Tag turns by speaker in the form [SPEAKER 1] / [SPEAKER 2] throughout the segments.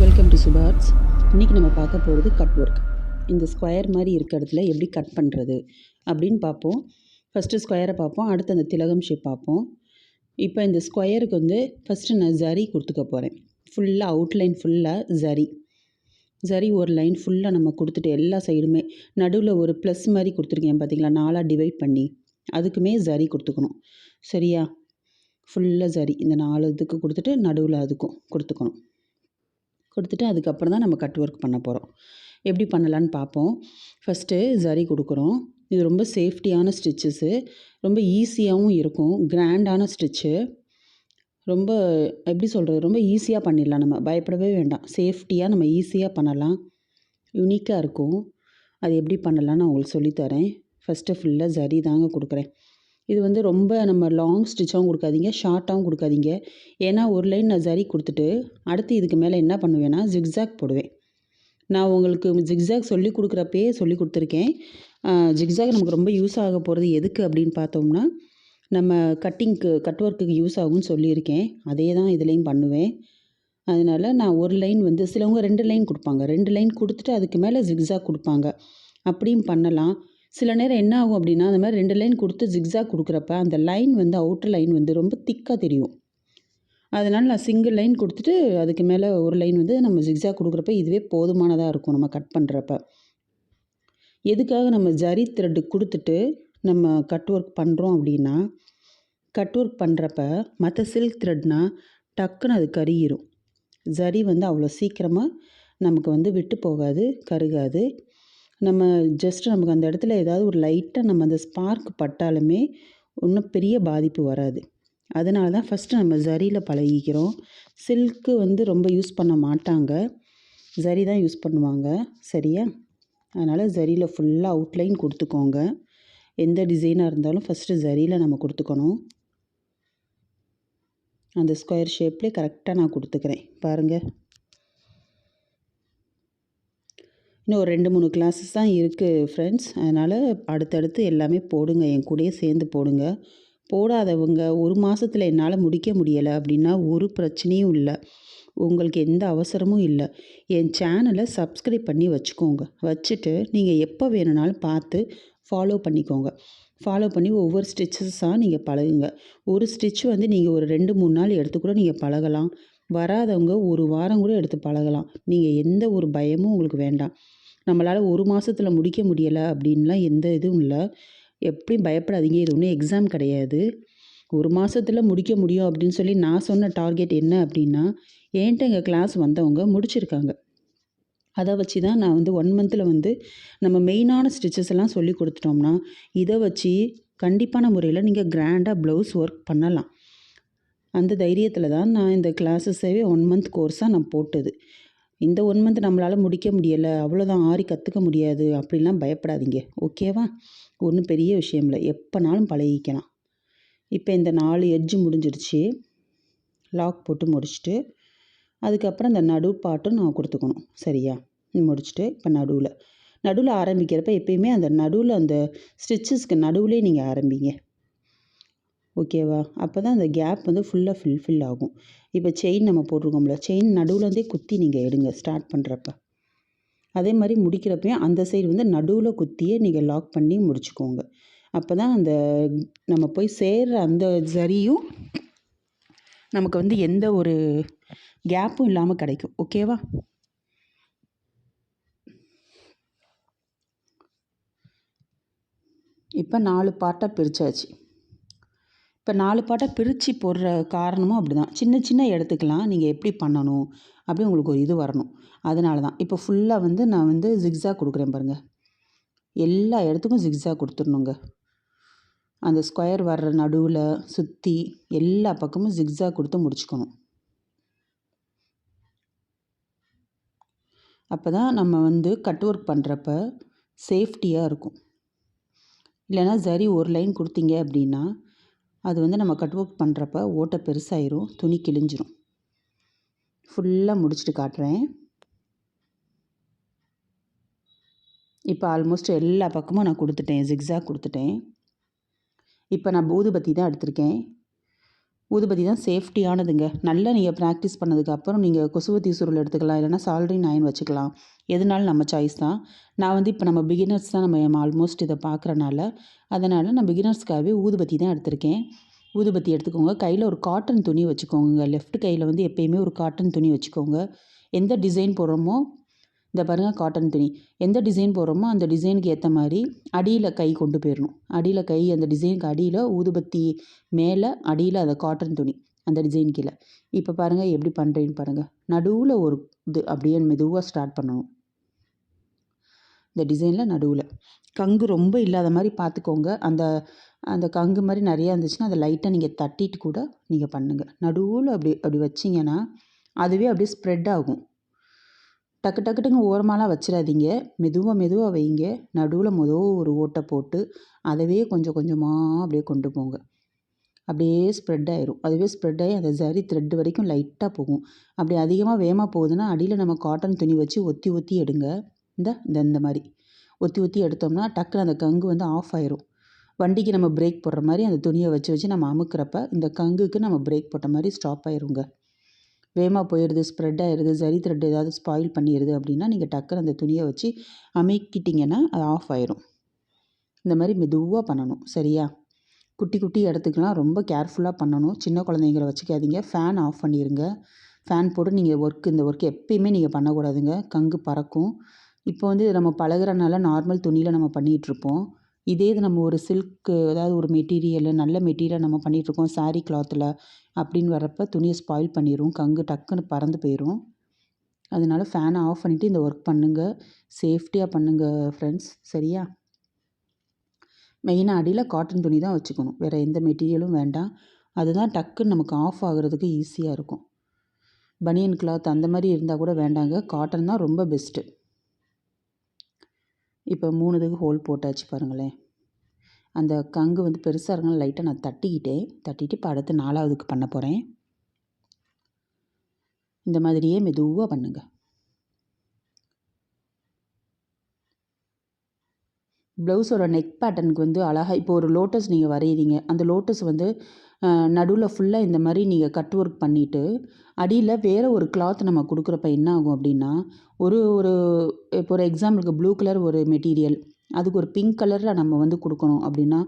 [SPEAKER 1] Welcome to சுபார்ட்ஸ் இன்றைக்கி நம்ம பார்க்க போகிறது கட் ஒர்க் இந்த ஸ்கொயர் மாதிரி இருக்க இடத்துல எப்படி கட் பண்ணுறது அப்படின்னு பார்ப்போம். ஃபஸ்ட்டு ஸ்கொயரை பார்ப்போம். அடுத்து அந்த திலகம் ஷேப் பார்ப்போம். இப்போ இந்த ஸ்கொயருக்கு வந்து ஃபஸ்ட்டு நான் ஜரி கொடுத்துக்க போகிறேன் ஃபுல்லாக அவுட்லைன் ஃபுல்லாக ஜரி ஜரி ஒரு லைன் ஃபுல்லாக நம்ம கொடுத்துட்டு எல்லா சைடுமே நடுவில் ஒரு ப்ளஸ் மாதிரி கொடுத்துருக்கேன் பார்த்தீங்களா நாலாக டிவைட் பண்ணி அதுக்குமே ஜரி கொடுத்துக்கணும். சரியா? ஃபுல்லாக ஜரி இந்த நாலு இதுக்கு கொடுத்துட்டு நடுவில் அதுக்கும் கொடுத்துக்கணும். கொடுத்துட்டு அதுக்கப்புறம் தான் நம்ம கட் ஒர்க் பண்ண போகிறோம் எப்படி பண்ணலான்னு பார்ப்போம் ஃபஸ்ட்டு ஜரி கொடுக்குறோம். இது ரொம்ப சேஃப்டியான ஸ்டிச்சஸ்ஸு ரொம்ப ஈஸியாகவும் இருக்கும். கிராண்டான ஸ்டிச்சு. ரொம்ப எப்படி சொல்கிறது ரொம்ப ஈஸியாக பண்ணிடலாம் நம்ம. பயப்படவே வேண்டாம். சேஃப்டியாக நம்ம ஈஸியாக பண்ணலாம். யூனிக்காக இருக்கும். அது எப்படி பண்ணலான்னு நான் உங்களுக்கு சொல்லித்தரேன் ஃபஸ்ட்டு ஃபுல்லாக ஜரி தாங்க கொடுக்குறேன். இது வந்து ரொம்ப நம்ம லாங் ஸ்டிச்சாகவும் கொடுக்காதீங்க ஷார்ட்டாகவும் கொடுக்காதீங்க. ஏன்னா ஒரு லைன் நான் ஜரி கொடுத்துட்டு அடுத்து இதுக்கு மேலே என்ன பண்ணுவேன்னா ஜிக்ஸாக் போடுவேன். நான் உங்களுக்கு ஜிக்ஸாக் சொல்லி கொடுக்குறப்பயே சொல்லி கொடுத்துருக்கேன். ஜிக்ஸாக் நமக்கு ரொம்ப யூஸ் ஆக போகிறது எதுக்கு அப்படின்னு பார்த்தோம்னா நம்ம கட்டிங்க்கு கட் ஒர்க்குக்கு யூஸ் ஆகும்னு சொல்லியிருக்கேன். அதே தான் இதுலேயும் பண்ணுவேன். அதனால் நான் ஒரு லைன் வந்து சிலவங்க ரெண்டு லைன் கொடுப்பாங்க. ரெண்டு லைன் கொடுத்துட்டு அதுக்கு மேலே ஜிக்ஸாக் கொடுப்பாங்க. அப்படியும் பண்ணலாம். சில நேரம் என்ன ஆகும் அப்படின்னா அந்த மாதிரி ரெண்டு லைன் கொடுத்து ஜிக்ஸாக் கொடுக்குறப்ப அந்த லைன் வந்து அவுட்டர் லைன் வந்து ரொம்ப திக்காக தெரியும். அதனால் நான் சிங்கிள் லைன் கொடுத்துட்டு அதுக்கு மேலே ஒரு லைன் வந்து நம்ம ஜிக்ஸாக் கொடுக்குறப்ப இதுவே போதுமானதாக இருக்கும் நம்ம கட் பண்ணுறப்ப எதுக்காக நம்ம ஜரி த்ரெட்டு கொடுத்துட்டு நம்ம கட் ஒர்க் பண்ணுறோம் அப்படின்னா கட் ஒர்க் பண்ணுறப்ப மற்ற சில்க் த்ரெட்னா டக்குன்னு அது கருகிரும். ஜரி வந்து அவ்வளோ சீக்கிரமாக நமக்கு வந்து விட்டு போகாது கருகாது. நம்ம ஜஸ்ட் நமக்கு அந்த இடத்துல ஏதாவது ஒரு லைட்டாக நம்ம அந்த ஸ்பார்க் பட்டாலுமே ஒன்றும் பெரிய பாதிப்பு வராது. அதனால தான் ஃபஸ்ட்டு நம்ம ஜரியில் பழகிக்கிறோம். சில்க்கு வந்து ரொம்ப யூஸ் பண்ண மாட்டாங்க. ஜரி தான் யூஸ் பண்ணுவாங்க. சரியா? அதனால் ஜரியில் ஃபுல்லாக அவுட்லைன் கொடுத்துக்கோங்க. எந்த டிசைனாக இருந்தாலும் ஃபஸ்ட்டு ஜரியில் நம்ம கொடுத்துக்கணும். அந்த ஸ்கொயர் ஷேப்லேயே கரெக்டாக நான் கொடுத்துக்கிறேன். பாருங்கள் இன்னும் ஒரு ரெண்டு மூணு கிளாஸஸ் தான் இருக்குது ஃப்ரெண்ட்ஸ் அதனால் அடுத்தடுத்து எல்லாமே போடுங்க. என் கூடயே சேர்ந்து போடுங்க. போடாதவங்க ஒரு மாதத்தில் என்னால் முடிக்க முடியலை அப்படின்னா ஒரு பிரச்சனையும் இல்லை. உங்களுக்கு எந்த அவசரமும் இல்லை. என் சேனலை சப்ஸ்கிரைப் பண்ணி வச்சுக்கோங்க. வச்சுட்டு நீங்கள் எப்போ வேணுனாலும் பார்த்து ஃபாலோ பண்ணிக்கோங்க. ஃபாலோ பண்ணி ஒவ்வொரு ஸ்டிச்சஸாக நீங்கள் பழகுங்க. ஒரு ஸ்டிச் வந்து நீங்கள் ஒரு ரெண்டு மூணு நாள் எடுத்து கூட நீங்கள் பழகலாம். வராதவங்க ஒரு வாரம் கூட எடுத்து பழகலாம். நீங்கள் எந்த ஒரு பயமும் உங்களுக்கு வேண்டாம். நம்மளால் ஒரு மாதத்தில் முடிக்க முடியலை அப்படின்லாம் எந்த இதுவும் இல்லை. எப்படியும் பயப்படாதீங்க. இது ஒன்றும் எக்ஸாம் கிடையாது. ஒரு மாதத்தில் முடிக்க முடியும் அப்படின்னு சொல்லி நான் சொன்ன டார்கெட் என்ன அப்படின்னா என்கிட்ட எங்கள் கிளாஸ் வந்தவங்க முடிச்சிருக்காங்க. அதை வச்சு தான் நான் வந்து ஒன் மந்தில் வந்து நம்ம மெயினான ஸ்டிச்சஸ் எல்லாம் சொல்லி கொடுத்துட்டோம்னா இதை வச்சு கண்டிப்பான முறையில் நீங்கள் கிராண்டாக ப்ளவுஸ் ஒர்க் பண்ணலாம். அந்த தைரியத்தில் தான் நான் இந்த கிளாஸஸவே ஒன் மந்த் கோர்ஸாக நான் போட்டது. இந்த ஒன் மந்த் நம்மளால் முடிக்க முடியலை அவ்வளோதான் ஆரி கற்றுக்க முடியாது அப்படிலாம் பயப்படாதீங்க ஓகேவா ஒன்றும் பெரிய விஷயம் இல்லை எப்போனாலும் பழகிக்கலாம். இப்போ இந்த நாலு எட்ஜு முடிஞ்சிருச்சு லாக் போட்டு முடிச்சுட்டு அதுக்கப்புறம் இந்த நடு பாட்டும் நான் கொடுத்துக்கணும் சரியா? முடிச்சுட்டு இப்போ நடுவில். நடுவில் ஆரம்பிக்கிறப்ப எப்பயுமே அந்த நடுவில் அந்த ஸ்டிச்சஸ்க்கு நடுவில் நீங்கள் ஆரம்பிங்க. ஓகேவா? அப்போ தான் அந்த கேப் வந்து ஃபுல்லாக ஃபில்ஃபில் ஆகும். இப்போ செயின் நம்ம போட்டிருக்கோம்ல செயின் நடுவுலேருந்தே குத்தி நீங்கள் எடுங்க ஸ்டார்ட் பண்ணுறப்ப அதே மாதிரி முடிக்கிறப்பையும் அந்த சைடு வந்து நடுவில் குத்தியே நீங்கள் லாக் பண்ணி முடிச்சுக்கோங்க. அப்போ தான் அந்த நம்ம போய் சேர்ற அந்த ஜரியும் நமக்கு வந்து எந்த ஒரு கேப்பும் இல்லாமல் கிடைக்கும். ஓகேவா? இப்போ நாலு பாட்டாக பிரித்தாச்சு இப்போ நாலு பாட்டாக பிரித்து போடுற காரணமும் அப்படி தான் சின்ன சின்ன இடத்துக்கெலாம் நீங்கள் எப்படி பண்ணணும்? அப்படி உங்களுக்கு ஒரு இது வரணும். அதனால தான் இப்போ ஃபுல்லாக வந்து நான் வந்து ஜிக்ஸாக கொடுக்குறேன் பாருங்கள் எல்லா இடத்துக்கும் ஜிக்ஸாக கொடுத்துடணுங்க. அந்த ஸ்கொயர் வர்ற நடுவில் சுற்றி எல்லா பக்கமும் ஜிக்ஸாக கொடுத்து முடிச்சுக்கணும். அப்போ தான் நம்ம வந்து கட் ஒர்க் பண்ணுறப்ப சேஃப்டியாக இருக்கும். இல்லைனா சரி ஒரு லைன் கொடுத்தீங்க அப்படின்னா அது வந்து நம்ம கட் ஒர்க் பண்ணுறப்ப ஓட்டை பெருசாயிரும் துணி கிழிஞ்சிரும். ஃபுல்லாக முடிச்சுட்டு காட்டுறேன். இப்போ ஆல்மோஸ்ட் எல்லா பக்கமும் நான் கொடுத்துட்டேன் ஜிக்ஸாக் கொடுத்துட்டேன். இப்போ நான் பூதுபத்தி தான் எடுத்திருக்கேன். ஊதுபதி தான் சேஃப்டியானதுங்க. நல்லா நீங்கள் ப்ராக்டிஸ் பண்ணதுக்கப்புறம் நீங்கள் கொசுவத்தி சுருள் எடுத்துக்கலாம் இல்லைனா சால்ரி நயன் வச்சுக்கலாம். எதுனாலும் நம்ம சாய்ஸ் தான். நான் வந்து இப்போ நம்ம பிகினர்ஸ் தான் நம்ம ஆல்மோஸ்ட் இதை பார்க்குறனால அதனால் நான் பிகினர்ஸ்க்காகவே ஊதுபத்தி தான் எடுத்திருக்கேன். ஊதுபத்தி எடுத்துக்கோங்க. கையில் ஒரு காட்டன் துணி வச்சுக்கோங்க. லெஃப்ட் கையில் வந்து எப்பயுமே ஒரு காட்டன் துணி வச்சுக்கோங்க. எந்த டிசைன் போடுறோமோ இந்த பாருங்கள் காட்டன் துணி. எந்த டிசைன் போடுறோமோ அந்த டிசைனுக்கு ஏற்ற மாதிரி அடியில் கை கொண்டு போயிடணும் அடியில் கை அந்த டிசைனுக்கு அடியில் ஊதுபத்தி மேலே அடியில் அந்த காட்டன் துணி அந்த டிசைன் கீழே. இப்போ பாருங்கள் எப்படி பண்ணுறேன்னு பாருங்கள் நடுவில் ஒரு இது அப்படியே மெதுவாக ஸ்டார்ட் பண்ணணும். இந்த டிசைனில் நடுவில். கங்கு ரொம்ப இல்லாத மாதிரி பார்த்துக்கோங்க. அந்த அந்த கங்கு மாதிரி நிறையா இருந்துச்சுன்னா அதை லைட்டாக நீங்கள் தட்டிட்டு கூட நீங்கள் பண்ணுங்கள் நடுவில் அப்படி அப்படி வச்சிங்கன்னா அதுவே அப்படியே ஸ்ப்ரெட் ஆகும். டக்கு டக்கு டக்குன்னு ஓரமாலாம் வச்சிடாதீங்க மெதுவாக மெதுவாக வைங்க. நடுவில் மொதல் ஒரு ஓட்டை போட்டு அதவே கொஞ்சம் கொஞ்சமாக அப்படியே கொண்டு போங்க. அப்படியே ஸ்ப்ரெட் ஆயிரும். அதுவே ஸ்ப்ரெட் ஆகி அந்த சரி த்ரெட் வரைக்கும் லைட்டாக போகும். அப்படி அதிகமாக வேகமாக போகுதுன்னா அடியில் நம்ம காட்டன் துணி வச்சு ஒத்தி ஒத்தி எடுங்க. இந்த இந்த இந்த மாதிரி. ஒத்தி ஒத்தி எடுத்தோம்னா டக்குன்னு அந்த கங்கு வந்து ஆஃப் ஆயிரும். வண்டிக்கு நம்ம பிரேக் போடுற மாதிரி அந்த துணியை வச்சு வச்சு நம்ம அமுக்கிறப்ப இந்த கங்குக்கு நம்ம பிரேக் போட்ட மாதிரி ஸ்டாப் ஆயிருங்க. வேகமாக போயிடுது ஸ்ப்ரெட் ஆயிடுது சரி த்ரெட் ஏதாவது ஸ்பாயில் பண்ணிடுது அப்படின்னா நீங்கள் டக்குன்னு அந்த துணியை வச்சு அமைக்கிட்டிங்கன்னா அது ஆஃப் ஆயிரும். இந்த மாதிரி மெதுவாக பண்ணணும் சரியா? குட்டி குட்டி இடத்துக்குலாம் ரொம்ப கேர்ஃபுல்லாக பண்ணணும். சின்ன குழந்தைங்கள வச்சுக்காதீங்க. ஃபேன் ஆஃப் பண்ணிடுங்க ஃபேன் போட்டு நீங்கள் ஒர்க் இந்த ஒர்க் எப்பயுமே நீங்கள் பண்ணக்கூடாதுங்க. கங்கு பறக்கும். இப்போ வந்து நம்ம பழகிறனால நார்மல் துணியில் நம்ம பண்ணிகிட்ருப்போம் இதே இது நம்ம ஒரு சில்க்கு ஏதாவது ஒரு மெட்டீரியல் நல்ல மெட்டீரியல் நம்ம பண்ணிகிட்ருக்கோம் சாரீ கிளாத்தில் அப்படின்னு வரப்போ துணியை ஸ்பாயில் பண்ணிடும் கங்கு டக்குன்னு பறந்து போயிடும் அதனால ஃபேனை ஆஃப் பண்ணிவிட்டு இந்த ஒர்க் பண்ணுங்கள் சேஃப்டியாக பண்ணுங்கள் ஃப்ரெண்ட்ஸ் சரியா? மெயினாக அடியில் காட்டன் துணி தான் வச்சுக்கணும் வேறு எந்த மெட்டீரியலும் வேண்டாம். அதுதான் டக்குன்னு நமக்கு ஆஃப் ஆகுறதுக்கு ஈஸியாக இருக்கும். பனியன் கிளாத் அந்த மாதிரி இருந்தால் கூட வேண்டாங்க காட்டன் தான் ரொம்ப பெஸ்ட்டு இப்போ மூணு இதுக்கு ஹோல் போட்டாச்சு பாருங்களேன். அந்த கங்கு வந்து பெருசாக இருக்கனால லைட்டாக நான் தட்டிக்கிட்டேன். தட்டிட்டு இப்போ அடுத்து நாலாவதுக்கு பண்ண போகிறேன் இந்த மாதிரியே மெதுவாக பண்ணுங்கள் ப்ளவுஸோட நெக் பேட்டர்னுக்கு வந்து அழகாக இப்போ ஒரு லோட்டஸ் நீங்கள் வரைகிறீங்க அந்த லோட்டஸ் வந்து நடுவில் ஃபுல்லாக இந்த மாதிரி நீங்கள் கட் ஒர்க் பண்ணிவிட்டு அடியில் வேறு ஒரு கிளாத் நம்ம கொடுக்குறப்ப என்ன ஆகும் அப்படின்னா ஒரு ஒரு இப்போ ஒரு எக்ஸாம்பிளுக்கு ப்ளூ கலர் ஒரு மெட்டீரியல் அதுக்கு ஒரு பிங்க் கலரில் நம்ம வந்து கொடுக்கணும். அப்படின்னா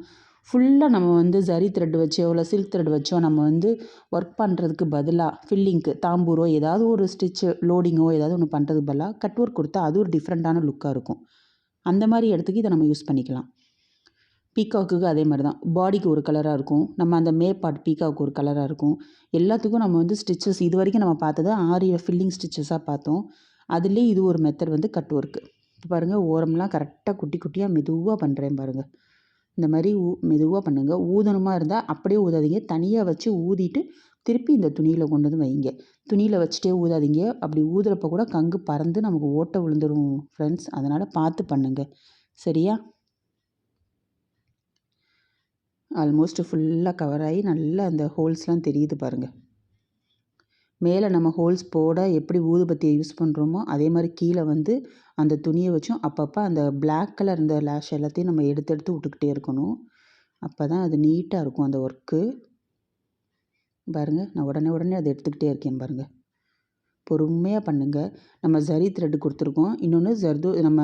[SPEAKER 1] ஃபுல்லாக நம்ம வந்து ஜரி த்ரெட் வச்சோ இல்லை சில்க் த்ரெட் வச்சோ நம்ம வந்து ஒர்க் பண்ணுறதுக்கு பதிலாக ஃபில்லிங்க்கு தாம்பூரோ ஏதாவது ஒரு ஸ்டிச்சு லோடிங்கோ ஏதாவது ஒன்று பண்ணுறதுக்கு பதிலாக கட் ஒர்க் கொடுத்தா அது ஒரு டிஃப்ரெண்ட்டான லுக்காக இருக்கும். அந்த மாதிரி இடத்துக்கு இதை நம்ம யூஸ் பண்ணிக்கலாம். பீகாக்குக்கு அதே மாதிரி தான். பாடிக்கு ஒரு கலராக இருக்கும். நம்ம அந்த மே பார்ட் பீகாக்கு ஒரு கலராக இருக்கும். எல்லாத்துக்கும் நம்ம வந்து ஸ்டிச்சஸ் இது வரைக்கும் நம்ம பார்த்தது ஆரிய ஃபில்லிங் ஸ்டிச்சஸாக பார்த்தோம். அதுலேயே இது ஒரு மெத்தட் வந்து கட் ஒர்க்கு இப்போ பாருங்கள் ஓரம்லாம் கரெக்டாக குட்டி குட்டியாக மெதுவாக பண்ணுறேன் பாருங்கள் இந்த மாதிரி ஊ மெதுவாக பண்ணுங்கள் ஊதணுமா இருந்தால் அப்படியே ஊதாதீங்க. தனியாக வச்சு ஊதிட்டு திருப்பி இந்த துணியில் கொண்டு வந்து வைங்க. துணியில் வச்சுட்டே ஊதாதீங்க. அப்படி ஊதுறப்ப கூட கங்கு பறந்து நமக்கு ஓட்டை விழுந்துடும் ஃப்ரெண்ட்ஸ் அதனால் பார்த்து பண்ணுங்கள் சரியா? ஆல்மோஸ்ட் ஃபுல்லாக கவர் ஆகி நல்லா அந்த ஹோல்ஸ்லாம் தெரியுது பாருங்கள் மேலே நம்ம ஹோல்ஸ் போட எப்படி ஊதுபத்தியை யூஸ் பண்ணுறோமோ அதே மாதிரி கீழே வந்து அந்த துணியை வச்சும் அப்பப்போ அந்த பிளாக் கலர் இந்த லேஷ் எல்லாத்தையும் நம்ம எடுத்து எடுத்து விட்டுக்கிட்டே இருக்கணும். அப்போ தான் அது நீட்டாக இருக்கும் அந்த ஒர்க்கு பாருங்கள் நான் உடனே உடனே அதை எடுத்துக்கிட்டே இருக்கேன் பாருங்கள் பொறுமையாக பண்ணுங்கள் நம்ம ஜரி த்ரெட்டு கொடுத்துருக்கோம். இன்னொன்று ஜர்து நம்ம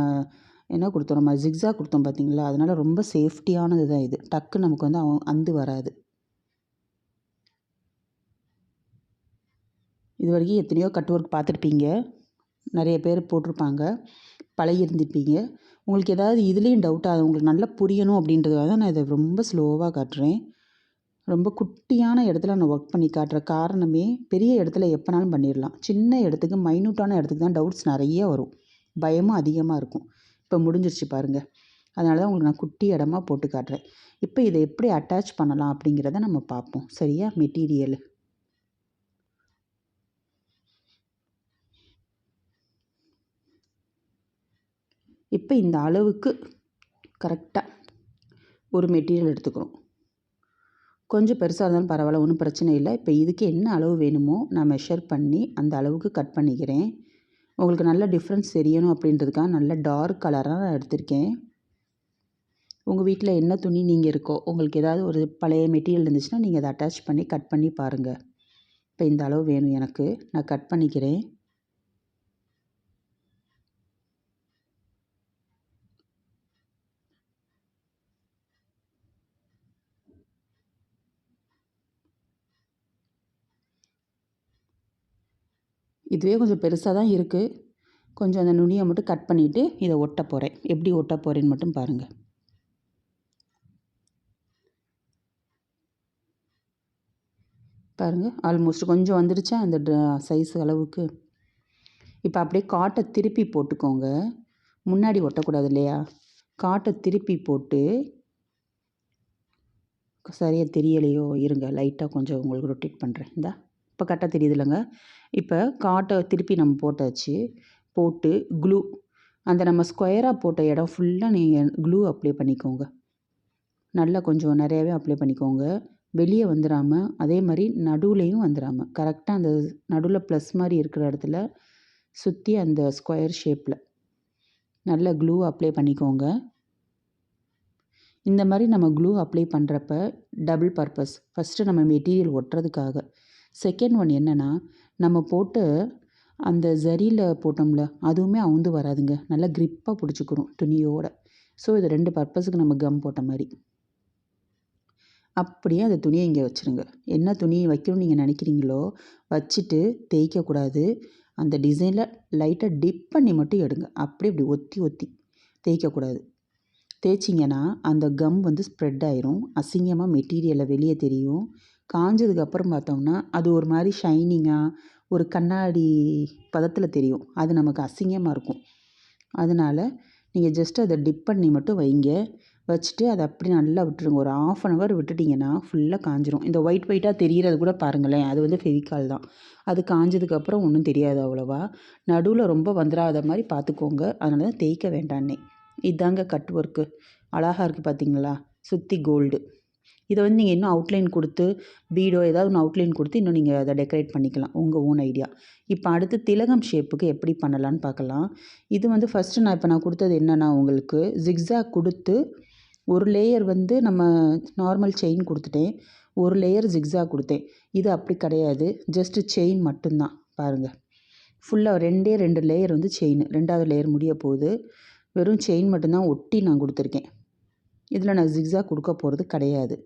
[SPEAKER 1] என்ன கொடுத்தோம்? நம்ம ஜிக்ஸாக கொடுத்தோம் பார்த்தீங்களா அதனால் ரொம்ப சேஃப்டியானது தான் இது. டக்கு நமக்கு வந்து அவன் அந்து வராது. இது வரைக்கும் எத்தனையோ கட் ஒர்க் பார்த்துருப்பீங்க. நிறைய பேர் போட்டிருப்பாங்க. பழகியிருந்துருப்பீங்க. உங்களுக்கு ஏதாவது இதுலேயும் டவுட்டாக உங்களுக்கு நல்லா புரியணும் அப்படின்றதுக்காக தான் நான் இதை ரொம்ப ஸ்லோவாக காட்டுறேன். ரொம்ப குட்டியான இடத்துல நான் ஒர்க் பண்ணி காட்டுற காரணமே பெரிய இடத்துல எப்போனாலும் பண்ணிடலாம். சின்ன இடத்துக்கு மைனூட்டான இடத்துக்கு தான் டவுட்ஸ் நிறைய வரும். பயமும் அதிகமாக இருக்கும். இப்போ முடிஞ்சிருச்சு பாருங்கள் அதனால தான் உங்களுக்கு நான் குட்டி இடமா போட்டு காட்டுறேன். இப்போ இதை எப்படி அட்டாச் பண்ணலாம் அப்படிங்கிறத நம்ம பார்ப்போம். சரியா? மெட்டீரியல் இப்போ இந்த அளவுக்கு கரெக்டாக ஒரு மெட்டீரியல் எடுத்துக்கிறோம். கொஞ்சம் பெருசாக இருந்தாலும் பரவாயில்ல ஒன்றும் பிரச்சனை இல்லை. இப்போ இதுக்கு என்ன அளவு வேணுமோ நான் மெஷர் பண்ணி அந்த அளவுக்கு கட் பண்ணிக்கிறேன். உங்களுக்கு நல்ல டிஃப்ரென்ஸ் தெரியணும் அப்படின்றதுக்காக நல்ல டார்க் கலராக நான் எடுத்திருக்கேன். உங்கள் வீட்டில் என்ன துணி நீங்கள் இருக்கோ உங்களுக்கு ஏதாவது ஒரு பழைய மெட்டீரியல் இருந்துச்சுன்னா நீங்கள் அதை அட்டாச் பண்ணி கட் பண்ணி பாருங்கள் இப்போ இந்த அளவு வேணும் எனக்கு. நான் கட் பண்ணிக்கிறேன். இதுவே கொஞ்சம் பெருசாக தான் இருக்குது கொஞ்சம் அந்த நுனியை மட்டும் கட் பண்ணிவிட்டு இதை ஒட்ட போகிறேன் எப்படி ஒட்ட போகிறேன்னு மட்டும் பாருங்கள் பாருங்கள் ஆல்மோஸ்ட் கொஞ்சம் வந்துடுச்சா அந்த சைஸ் அளவுக்கு. இப்போ அப்படியே காட்டை திருப்பி போட்டுக்கோங்க. முன்னாடி ஒட்டக்கூடாது இல்லையா? காட்டை திருப்பி போட்டு சரியாக தெரியலையோ இருங்க லைட்டாக கொஞ்சம் உங்களுக்கு ரொட்டேட் பண்ணுறேன் இந்தா. இப்போ கரெக்டாக தெரியுது இல்லைங்க இப்போ காட்டை திருப்பி நம்ம போட்டாச்சு. போட்டு க்ளூ அந்த நம்ம ஸ்கொயராக போட்ட இடம் ஃபுல்லாக நீங்கள் க்ளூ அப்ளை பண்ணிக்கோங்க. நல்லா கொஞ்சம் நிறையாவே அப்ளை பண்ணிக்கோங்க. வெளியே வந்துடாமல் அதே மாதிரி நடுவுலையும் வந்துடாமல் கரெக்டாக அந்த நடுவில் ப்ளஸ் மாதிரி இருக்கிற இடத்துல சுற்றி அந்த ஸ்கொயர் ஷேப்பில் நல்ல க்ளூ அப்ளை பண்ணிக்கோங்க. இந்த மாதிரி நம்ம க்ளூ அப்ளை பண்ணுறப்ப டபுள் பர்பஸ் ஃபஸ்ட்டு நம்ம மெட்டீரியல் ஒட்டுறதுக்காக. செகண்ட் ஒன் என்னென்னா நம்ம போட்டு அந்த ஜரியில் போட்டோம்ல அதுவுமே அவுந்து வராதுங்க. நல்லா க்ரிப்பாக பிடிச்சிக்கிறோம் துணியோட. ஸோ இது ரெண்டு பர்பஸுக்கு நம்ம கம் போட்ட மாதிரி. அப்படியே அந்த துணியை இங்கே வச்சுருங்க. என்ன துணி வைக்கணும்னு நீங்கள் நினைக்கிறீங்களோ வச்சுட்டு தேய்க்கக்கூடாது. அந்த டிசைனில் லைட்டாக டிப் பண்ணி மட்டும் எடுங்க. அப்படியே இப்படி ஒத்தி ஒத்தி தேய்க்கக்கூடாது. தேய்ச்சிங்கன்னா அந்த கம் வந்து ஸ்ப்ரெட் ஆயிரும். அசிங்கமாக மெட்டீரியலை வெளியே தெரியும். காஞ்சதுக்கப்புறம் பார்த்தோம்னா அது ஒரு மாதிரி ஷைனிங்காக ஒரு கண்ணாடி பதத்தில் தெரியும். அது நமக்கு அசிங்கமாக இருக்கும். அதனால் நீங்கள் ஜஸ்ட் அதை டிப் பண்ணி மட்டும் வைங்க. வச்சுட்டு அதை அப்படி நல்லா விட்டுருங்க. ஒரு ஆஃப் அன் ஹவர் விட்டுட்டிங்கன்னா ஃபுல்லாக காஞ்சிரும். இந்த ஒயிட் ஒயிட்டாக தெரிகிறது கூட பாருங்களேன். அது வந்து ஃபெவிக்கால் தான். அது காஞ்சதுக்கப்புறம் ஒன்றும் தெரியாது அவ்வளோவா. நடுவில் ரொம்ப வந்துடாத மாதிரி பார்த்துக்கோங்க. அதனால தான் தேய்க்க வேண்டான்னே. இதாங்க கட் ஒர்க்கு அழகாக இருக்குது பார்த்தீங்களா? சுற்றி கோல்டு இதை வந்து நீங்கள் இன்னும் அவுட்லைன் கொடுத்து பீடோ ஏதாவது ஒன்று அவுட்லைன் கொடுத்து இன்னும் நீங்கள் அதை டெக்கரேட் பண்ணிக்கலாம் உங்கள் ஓன் ஐடியா இப்போ அடுத்து திலகம் ஷேப்புக்கு எப்படி பண்ணலான்னு பார்க்கலாம். இது வந்து ஃபஸ்ட்டு நான் இப்போ நான் கொடுத்தது என்னென்னா உங்களுக்கு ஜிக்ஸாக் கொடுத்து ஒரு லேயர் வந்து நம்ம நார்மல் செயின் கொடுத்துட்டேன். ஒரு லேயர் ஜிக்ஸாக் கொடுத்தேன். இது அப்படி கிடையாது. ஜஸ்ட்டு செயின் மட்டும்தான். பாருங்கள் ஃபுல்லாக ரெண்டே ரெண்டு லேயர் வந்து செயின் ரெண்டாவது லேயர் முடிய போகுது. வெறும் செயின் மட்டும்தான் ஒட்டி நான் கொடுத்துருக்கேன். இதில் நான் ஜிக்ஸாக் கொடுக்க போகிறது கிடையாது.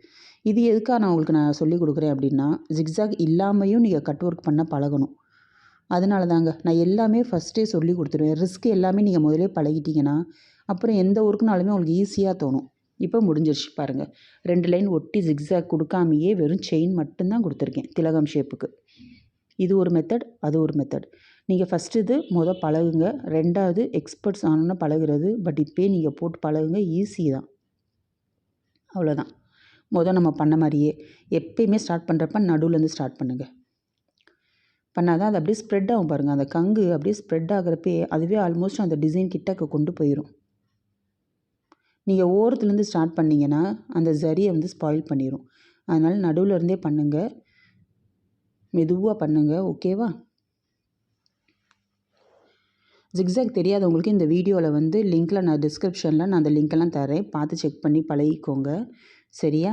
[SPEAKER 1] இது எதுக்காக நான் உங்களுக்கு நான் சொல்லி கொடுக்குறேன் அப்படின்னா ஜிக்ஸாக் இல்லாமையும் நீங்கள் கட் ஒர்க் பண்ண பழகணும். அதனால தாங்க நான் எல்லாமே ஃபஸ்ட்டே சொல்லி கொடுத்துருவேன். ரிஸ்க் எல்லாமே நீங்கள் முதலே பழகிட்டீங்கன்னா அப்புறம் எந்த ஒர்க்குனாலுமே உங்களுக்கு ஈஸியாக தோணும். இப்போ முடிஞ்சிருச்சு பாருங்கள் ரெண்டு லைன் ஒட்டி ஜிக்ஸாக் கொடுக்காமையே வெறும் செயின் மட்டும்தான் கொடுத்துருக்கேன் திலகம் ஷேப்புக்கு இது ஒரு மெத்தட் அது ஒரு மெத்தட் நீங்கள் ஃபஸ்ட்டு இது மொதல் பழகுங்க. ரெண்டாவது எக்ஸ்பர்ட்ஸ் ஆனோன்னு பழகுறது பட் இப்போயே நீங்கள் போட்டு பழகுங்க ஈஸி தான். அவ்வளோதான் மொதல் நம்ம பண்ண மாதிரியே. எப்பயுமே ஸ்டார்ட் பண்ணுறப்ப நடுவுலேருந்து ஸ்டார்ட் பண்ணுங்கள் பண்ணால் தான் அது அப்படியே ஸ்ப்ரெட் ஆகும் பாருங்கள் அந்த கங்கு அப்படியே ஸ்ப்ரெட் ஆகிறப்பே அதுவே ஆல்மோஸ்ட் அந்த டிசைன் கிட்டக்க கொண்டு போயிடும் நீங்கள் ஓரத்துலேருந்து ஸ்டார்ட் பண்ணிங்கன்னா அந்த ஜரியை வந்து ஸ்பாயில் பண்ணிடும் அதனால் நடுவில் இருந்தே பண்ணுங்கள் மெதுவாக பண்ணுங்கள் ஓகேவா ஜிக்ஸாக் தெரியாதவங்களுக்கு இந்த வீடியோவில் வந்து லிங்க்கில் நான் டிஸ்கிரிப்ஷனில் நான் அந்த லிங்க்கெல்லாம் தரேன். பார்த்து செக் பண்ணி பழகிக்கோங்க. சரியா?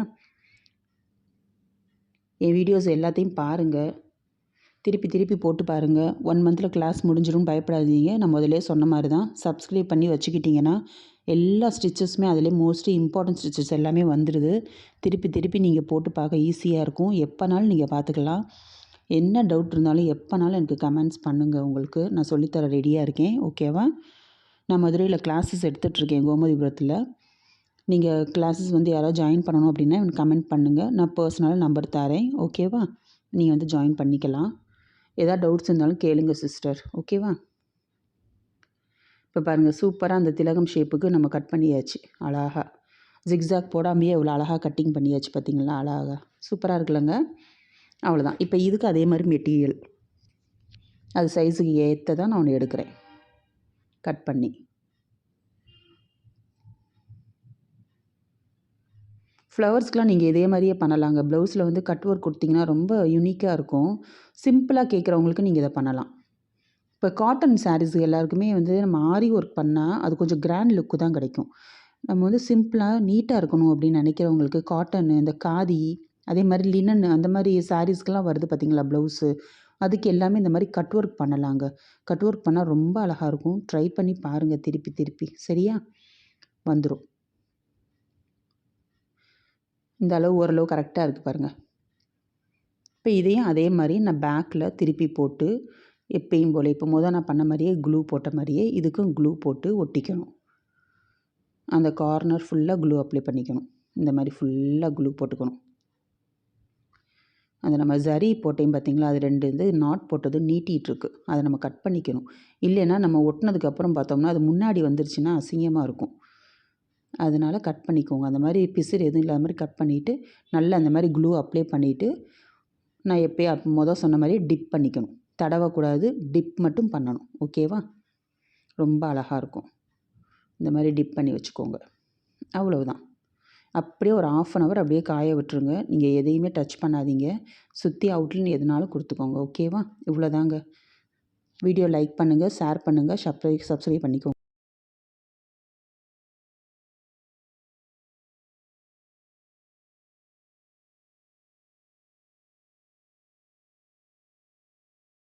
[SPEAKER 1] என் வீடியோஸ் எல்லாத்தையும் பாருங்கள் திருப்பி திருப்பி போட்டு பாருங்கள் ஒன் மந்தில் கிளாஸ் முடிஞ்சிடும் பயப்படாதீங்க. நான் முதலே சொன்ன மாதிரி தான் சப்ஸ்கிரைப் பண்ணி வச்சுக்கிட்டிங்கன்னா எல்லா ஸ்டிச்சஸுமே அதிலே மோஸ்ட்லி இம்பார்ட்டன்ட் ஸ்டிச்சஸ் எல்லாமே வந்துடுது திருப்பி திருப்பி நீங்கள் போட்டு பார்க்க ஈஸியாக இருக்கும். எப்போனாலும் நீங்கள் பார்த்துக்கலாம். என்ன டவுட் இருந்தாலும் எப்போனாலும் எனக்கு கமெண்ட்ஸ் பண்ணுங்கள் உங்களுக்கு. நான் சொல்லித்தர ரெடியாக இருக்கேன். ஓகேவா நான் மதுரையில் கிளாஸஸ் எடுத்துகிட்ருக்கேன் கோமதிபுரத்தில். நீங்கள் கிளாஸஸ் வந்து யாராவது ஜாயின் பண்ணணும் அப்படின்னா எனக்கு கமெண்ட் பண்ணுங்கள் நான் பர்சனலாக நம்பர் தரேன். ஓகேவா நீங்கள் வந்து ஜாயின் பண்ணிக்கலாம். எதாவது டவுட்ஸ் இருந்தாலும் கேளுங்க சிஸ்டர் ஓகேவா இப்போ பாருங்கள் சூப்பராக அந்த திலகம் ஷேப்புக்கு நம்ம கட் பண்ணியாச்சு. அழகாக ஜிக்ஸாக் போடாமையே இவ்வளோ அழகாக கட்டிங் பண்ணியாச்சு பார்த்தீங்களா அழகாக சூப்பராக இருக்குல்லங்க. அவ்வளோதான் இப்போ இதுக்கு அதே மாதிரி மெட்டீரியல் அது சைஸுக்கு ஏற்ற தான் நான் ஒன்று எடுக்கிறேன். கட் பண்ணி. ஃப்ளவர்ஸ்க்கெலாம் நீங்கள் இதே மாதிரியே பண்ணலாங்க. ப்ளவுஸில் வந்து கட் ஒர்க் கொடுத்தீங்கன்னா ரொம்ப யூனிக்காக இருக்கும். சிம்பிளாக கேட்குறவங்களுக்கு நீங்கள் இதை பண்ணலாம். இப்போ காட்டன் சாரீஸ் எல்லாருக்குமே வந்து நம்ம ஆரி ஒர்க் பண்ணால் அது கொஞ்சம் கிராண்ட் லுக்கு தான் கிடைக்கும். நம்ம வந்து சிம்பிளாக நீட்டாக இருக்கணும் அப்படின்னு நினைக்கிறவங்களுக்கு காட்டனு இந்த காதி அதே மாதிரி லினன் அந்த மாதிரி சாரீஸ்க்கெலாம் வருது பார்த்தீங்களா ப்ளவுஸு அதுக்கு எல்லாமே இந்த மாதிரி கட் ஒர்க் பண்ணலாங்க. கட் ஒர்க் பண்ணால் ரொம்ப அழகாக இருக்கும். ட்ரை பண்ணி பாருங்கள் திருப்பி திருப்பி. சரியா? வந்துடும் இந்த அளவு ஓரளவு கரெக்டாக இருக்குது பாருங்கள் இப்போ இதையும் அதே மாதிரி நான் பேக்கில் திருப்பி போட்டு எப்பயும் போல் இப்போ முதல் நான் பண்ண மாதிரியே க்ளூ போட்ட மாதிரியே இதுக்கும் க்ளூ போட்டு ஒட்டிக்கணும். அந்த கார்னர் ஃபுல்லாக க்ளூ அப்ளை பண்ணிக்கணும். இந்த மாதிரி ஃபுல்லாக க்ளூ போட்டுக்கணும். அது நம்ம ஜரி போட்டேன்னு பார்த்திங்களா? அது ரெண்டு இது நாட் போட்டது நீட்டிகிட்ருக்கு அதை நம்ம கட் பண்ணிக்கணும். இல்லைன்னா நம்ம ஒட்டினதுக்கப்புறம் பார்த்தோம்னா அது முன்னாடி வந்துருச்சுன்னா அசிங்கமாக இருக்கும். அதனால் கட் பண்ணிக்கோங்க. அந்த மாதிரி பிசிறு எதுவும் இல்லாத மாதிரி கட் பண்ணிவிட்டு நல்லா அந்த மாதிரி க்ளூ அப்ளை பண்ணிவிட்டு நான் எப்போயே அப் மொதல் சொன்ன மாதிரி டிப் பண்ணிக்கணும். தடவக்கூடாது டிப் மட்டும் பண்ணணும். ஓகேவா ரொம்ப அழகாக இருக்கும். இந்த மாதிரி டிப் பண்ணி வச்சுக்கோங்க. அவ்வளவுதான். அப்படியே ஒரு ஆஃப் அன் ஹவர் அப்படியே காய விட்டுருங்க. நீங்கள் எதையுமே டச் பண்ணாதீங்க. சுற்றி அவுட்லைன் எதுனாலும் கொடுத்துக்கோங்க. ஓகேவா இவ்வளோதாங்க வீடியோ லைக் பண்ணுங்கள் ஷேர் பண்ணுங்கள் சப்ஸ்கிரைப் சப்ஸ்கிரைப் பண்ணிக்கோங்க.